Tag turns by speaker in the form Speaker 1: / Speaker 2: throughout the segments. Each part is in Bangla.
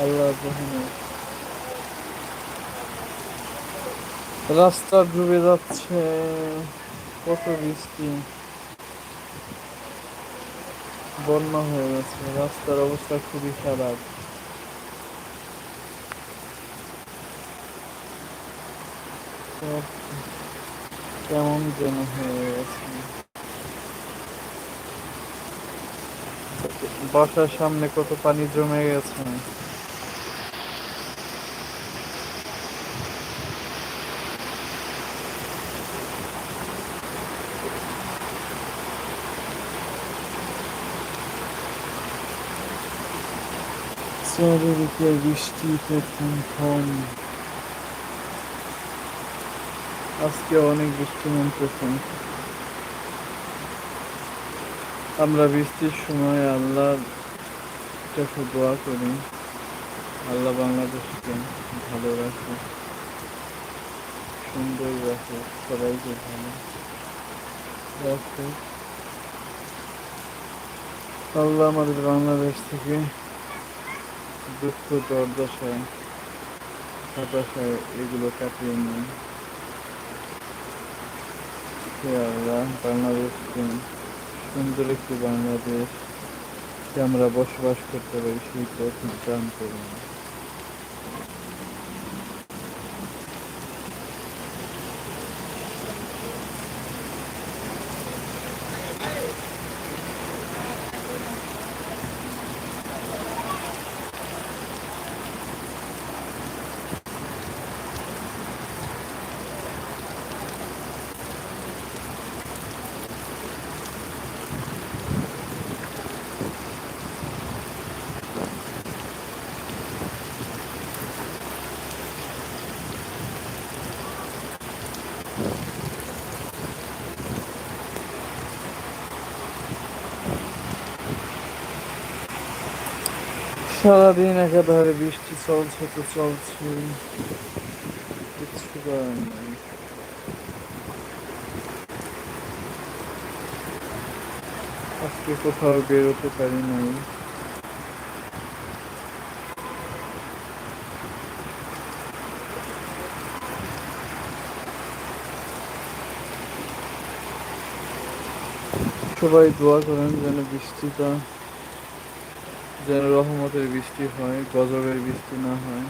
Speaker 1: আল্লাহ রাস্তা ডুবে যাচ্ছে, কত বৃষ্টি। বন্যা হয়ে গেছে, রাস্তার অবস্থা খুবই খারাপ। কেমন যেন হয়ে গেছে। বাসার সামনে কত পানি জমে গেছে। চারিদিকে আজকে অনেক বৃষ্টি নামতেছে। আমরা বৃষ্টির সময় আল্লাহর কাছে দোয়া করি। আল্লাহ বাংলাদেশকে ভালো রাখে, সুন্দর রাখে, সবাইকে ভালো রাখে। আল্লাহ আমাদের বাংলাদেশ থেকে দুঃখ দুর্দশায় হতাশায় এগুলো কাটিয়ে নিই আল্লাহ, বাংলাদেশকে সুন্দর একটি বাংলাদেশ আমরা বসবাস করতে পারি সেই পথ করুন। সারাদিন একাধারে বৃষ্টি চলছে তো চলছে। করার নেই। আজকে কোথাও বেরোতে পারি নাই। সবাই দোয়া করেন যেন বৃষ্টিটা যেন রহমতের বৃষ্টি হয়, গজবের বৃষ্টি না হয়।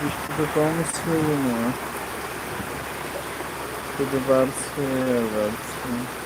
Speaker 1: বৃষ্টি তো কমছেই না শুধু বাড়ছে আর বাড়ছে।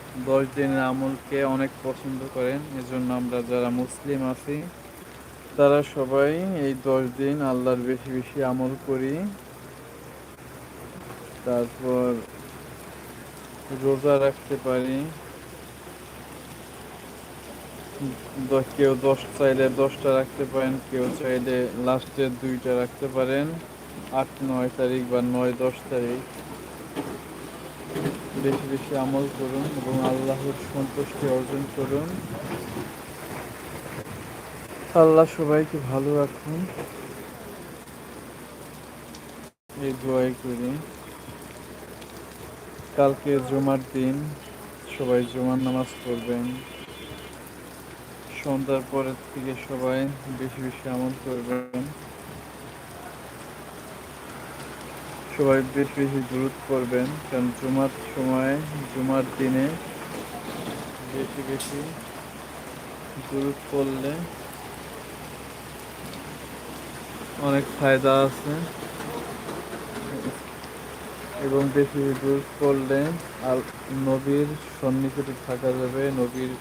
Speaker 1: দশ দিনের আমলকে অনেক পছন্দ করেন। এজন্য আমরা যারা মুসলিম আছি, তারা সবাই এই দশ দিন আল্লাহর বেশি বেশি আমল করি। তারপর রোজা রাখতে পারি। কেউ দশ চাইলে দশটা রাখতে পারেন, কেউ চাইলে লাস্টের দুইটা রাখতে পারেন। আট, নয় তারিখ বা নয়, দশ তারিখ। বেশি বেশি আমল করুন এবং আল্লাহর সন্তুষ্টি অর্জন করুন। আল্লাহ সবাইকে ভালো রাখুন। এই দোয়াই করি। কালকে জুমার দিন সবাই জুমার নামাজ পড়বেন। সন্ধ্যার পরের থেকে সবাই বেশি বেশি আমল করবেন। সবাই বেশি বেশি দূরত করবেন, কারণ জুমার সময়, জুমার দিনে বেশি বেশি দূরত করলে অনেক ফায়দা আছে। এবং বেশি দূর করলে আর নবীর সন্নিকটে থাকা যাবে, নবীর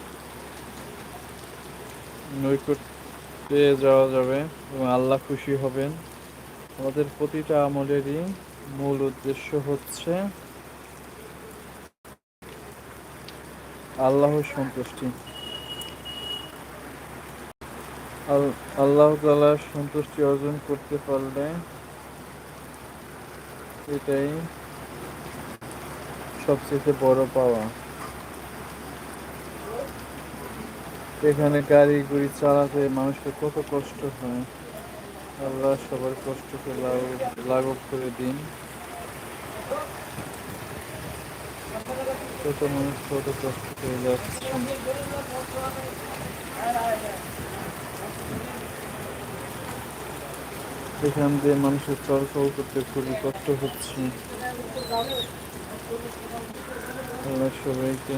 Speaker 1: নৈকট্যে যাওয়া যাবে এবং আল্লাহ খুশি হবেন। আমাদের প্রতিটা আমলেরই মূল উদ্দেশ্য হচ্ছে আল্লাহর সন্তুষ্টি। আল্লাহ তালার সন্তুষ্টি অর্জন করতে পারলে এটাই সবচেয়ে বড় পাওয়া। এখানে গাড়ি গুড়ি চালাতে মানুষের কত কষ্ট হয়। আল্লাহ সবার কষ্টকে লাঘব করে দিন। কত মানুষ কত কষ্ট করে যাচ্ছে। এখান দিয়ে মানুষের চলাচল করতে খুবই কষ্ট হচ্ছে। আল্লাহ সবাইকে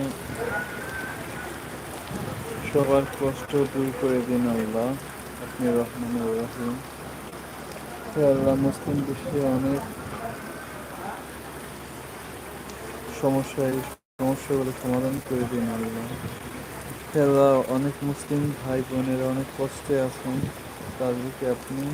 Speaker 1: সবার কষ্ট দূর করে দিন আল্লাহ। আপনি রহমান রহিম। আল্লাহ মুসলিম বিশ্বে অনেক সমস্যা এই সমস্যাগুলো সমাধান করে দিন আল্লাহ। আল্লাহ, অনেক মুসলিম ভাই বোনেরা অনেক কষ্টে আছেন। তাদেরকে আপনি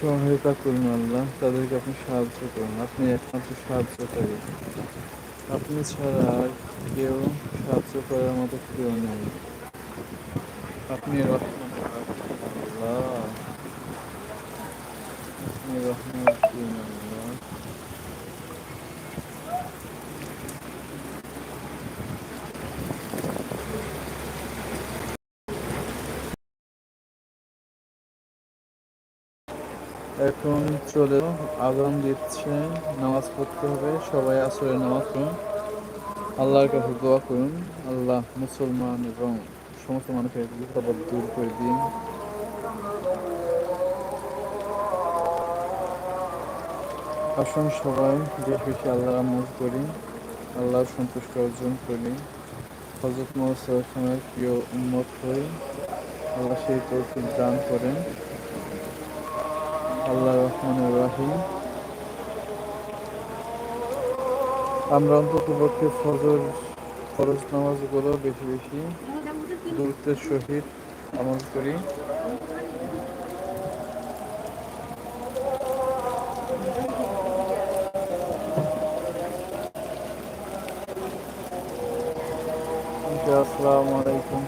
Speaker 1: সহায়তা করুন আল্লাহ। তাদেরকে আপনি সাহায্য করুন। আপনি একমাত্র সাহায্য সাহায্যকারী। আপনি ছাড়া আর কেউ সাহায্য করার মতো কেউ নেই। আপনি রহমান আল্লাহ আপনি রহমান আল্লাহ এখন চলে আগাম দিচ্ছে, নামাজ পড়তে হবে, সবাই আসলে নামাজ পড়ুন। আল্লাহর কাছে দোয়া করুন, আল্লাহ মুসলমান এবং সমস্ত মানুষের দূর করে দিন। আসুন সবাই বেশ বেশি আল্লাহ আমল করি, আল্লাহর সন্তুষ্ট অর্জন করি। হজরত মোহাম্মদের প্রিয় উন্মত হই আল্লাহ সেই তৌফিক দান করেন। আল্লাহ রহমান রাহিম। আমরা অন্তত পক্ষে ফজর ফরজ নামাজগুলো বেশি বেশি গুরুত্বের সহিত আমল করি। আসসালামু আলাইকুম।